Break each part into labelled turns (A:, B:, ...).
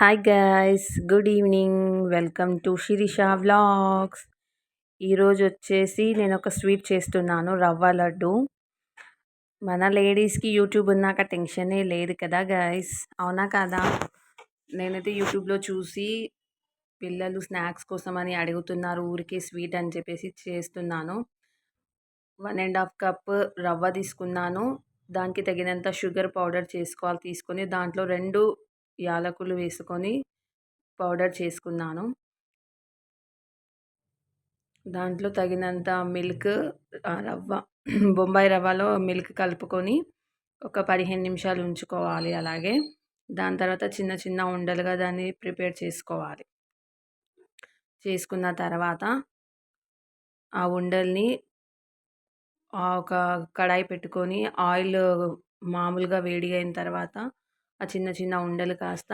A: Hi guys good evening welcome to Sirisha vlogs ఈరోజు వచ్చేసి నేను ఒక స్వీట్ చేస్తున్నాను రవ్వ లడ్డు. మన లేడీస్కి యూట్యూబ్ ఉన్నాక టెన్షనే లేదు కదా గైస్ అవునా కదా? నేనైతే యూట్యూబ్లో చూసి పిల్లలు స్నాక్స్ కోసం అని అడుగుతున్నారు ఊరికే స్వీట్ అని చెప్పేసి చేస్తున్నాను. వన్ అండ్ హాఫ్ కప్ రవ్వ తీసుకున్నాను. దానికి తగినంత షుగర్ పౌడర్ చేసుకోవాలి తీసుకొని దాంట్లో రెండు యాలకులు వేసుకొని పౌడర్ చేసుకున్నాను. దాంట్లో తగినంత మిల్క్ రవ్వ బొంబాయి రవ్వలో మిల్క్ కలుపుకొని ఒక పదిహేను నిమిషాలు ఉంచుకోవాలి అలాగే. దాని తర్వాత చిన్న చిన్న ఉండలుగా దాన్ని ప్రిపేర్ చేసుకోవాలి. చేసుకున్న తర్వాత ఆ ఉండల్ని ఒక కడాయి పెట్టుకొని ఆయిల్ మామూలుగా వేడి అయిన తర్వాత ఆ చిన్న చిన్న ఉండలు కాస్త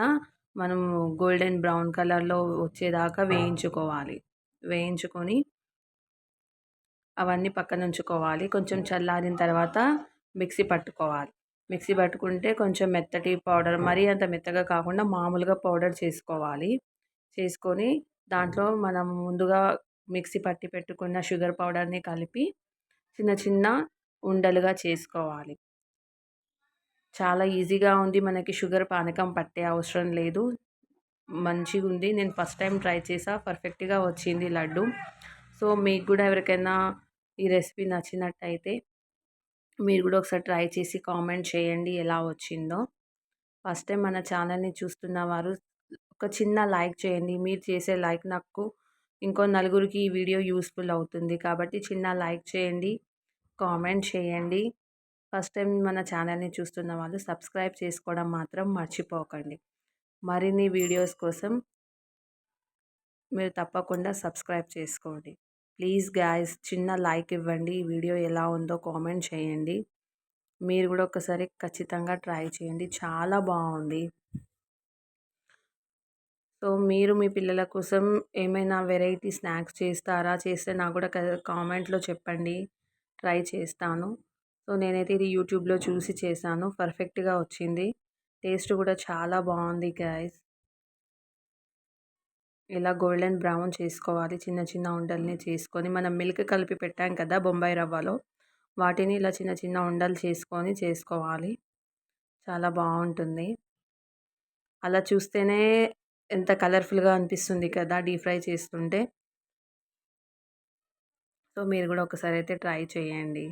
A: మనం గోల్డెన్ బ్రౌన్ కలర్లో వచ్చేదాకా వేయించుకోవాలి. వేయించుకొని అవన్నీ పక్కన ఉంచుకోవాలి కొంచెం చల్లారిన తర్వాత మిక్సీ పట్టుకోవాలి. మిక్సీ పట్టుకుంటే కొంచెం మెత్తటి పౌడర్ మరీ అంత మెత్తగా కాకుండా మామూలుగా పౌడర్ చేసుకోవాలి. చేసుకొని దాంట్లో మనం ముందుగా మిక్సీ పట్టి పెట్టుకున్న షుగర్ పౌడర్ని కలిపి చిన్న చిన్న ఉండలుగా చేసుకోవాలి. చాలా ఈజీగా ఉంది మనకి షుగర్ పానకం పట్టే అవసరం లేదు. మంచిగా ఉంది. నేను ఫస్ట్ టైం ట్రై చేసా. పర్ఫెక్ట్గా వచ్చింది లడ్డు. సో మీకు కూడా ఎవరికైనా ఈ రెసిపీ నచ్చినట్టయితే మీరు కూడా ఒకసారి ట్రై చేసి కామెంట్ చేయండి ఎలా వచ్చిందో. ఫస్ట్ టైం మన ఛానల్ని చూస్తున్న వారు ఒక చిన్న లైక్ చేయండి. మీరు చేసే లైక్ నాకు ఇంకో నలుగురికి ఈ వీడియో యూస్ఫుల్ అవుతుంది. కాబట్టి చిన్న లైక్ చేయండి కామెంట్ చేయండి. ఫస్ట్ టైం మన ఛానల్ని చూస్తున్న వాళ్ళు సబ్స్క్రైబ్ చేసుకోవడం మాత్రం మర్చిపోకండి. మరిన్ని వీడియోస్ కోసం మీరు తప్పకుండా సబ్స్క్రైబ్ చేసుకోండి. ప్లీజ్ గాయస్ చిన్న లైక్ ఇవ్వండి. ఈ వీడియో ఎలా ఉందో కామెంట్ చేయండి. మీరు కూడా ఒకసారి ఖచ్చితంగా ట్రై చేయండి. చాలా బాగుంది. సో మీరు మీ పిల్లల కోసం ఏమైనా వెరైటీ స్నాక్స్ చేస్తారా? చేస్తే నాకు కూడా కామెంట్లో చెప్పండి. ట్రై చేస్తాను. సో నేనైతే ఇది యూట్యూబ్లో చూసి చేశాను. పర్ఫెక్ట్గా వచ్చింది. టేస్ట్ కూడా చాలా బాగుంది గాయస్. ఇలా గోల్డెన్ బ్రౌన్ చేసుకోవాలి. చిన్న చిన్న ఉండల్ని చేసుకొని మనం మిల్క్ కలిపి పెట్టాం కదా బొంబాయి రవ్వలో. వాటిని ఇలా చిన్న చిన్న ఉండలు చేసుకొని చేసుకోవాలి. చాలా బాగుంటుంది. అలా చూస్తేనే ఎంత కలర్ఫుల్గా అనిపిస్తుంది కదా డీప్ ఫ్రై చేస్తుంటే. సో మీరు కూడా ఒకసారి అయితే ట్రై చేయండి.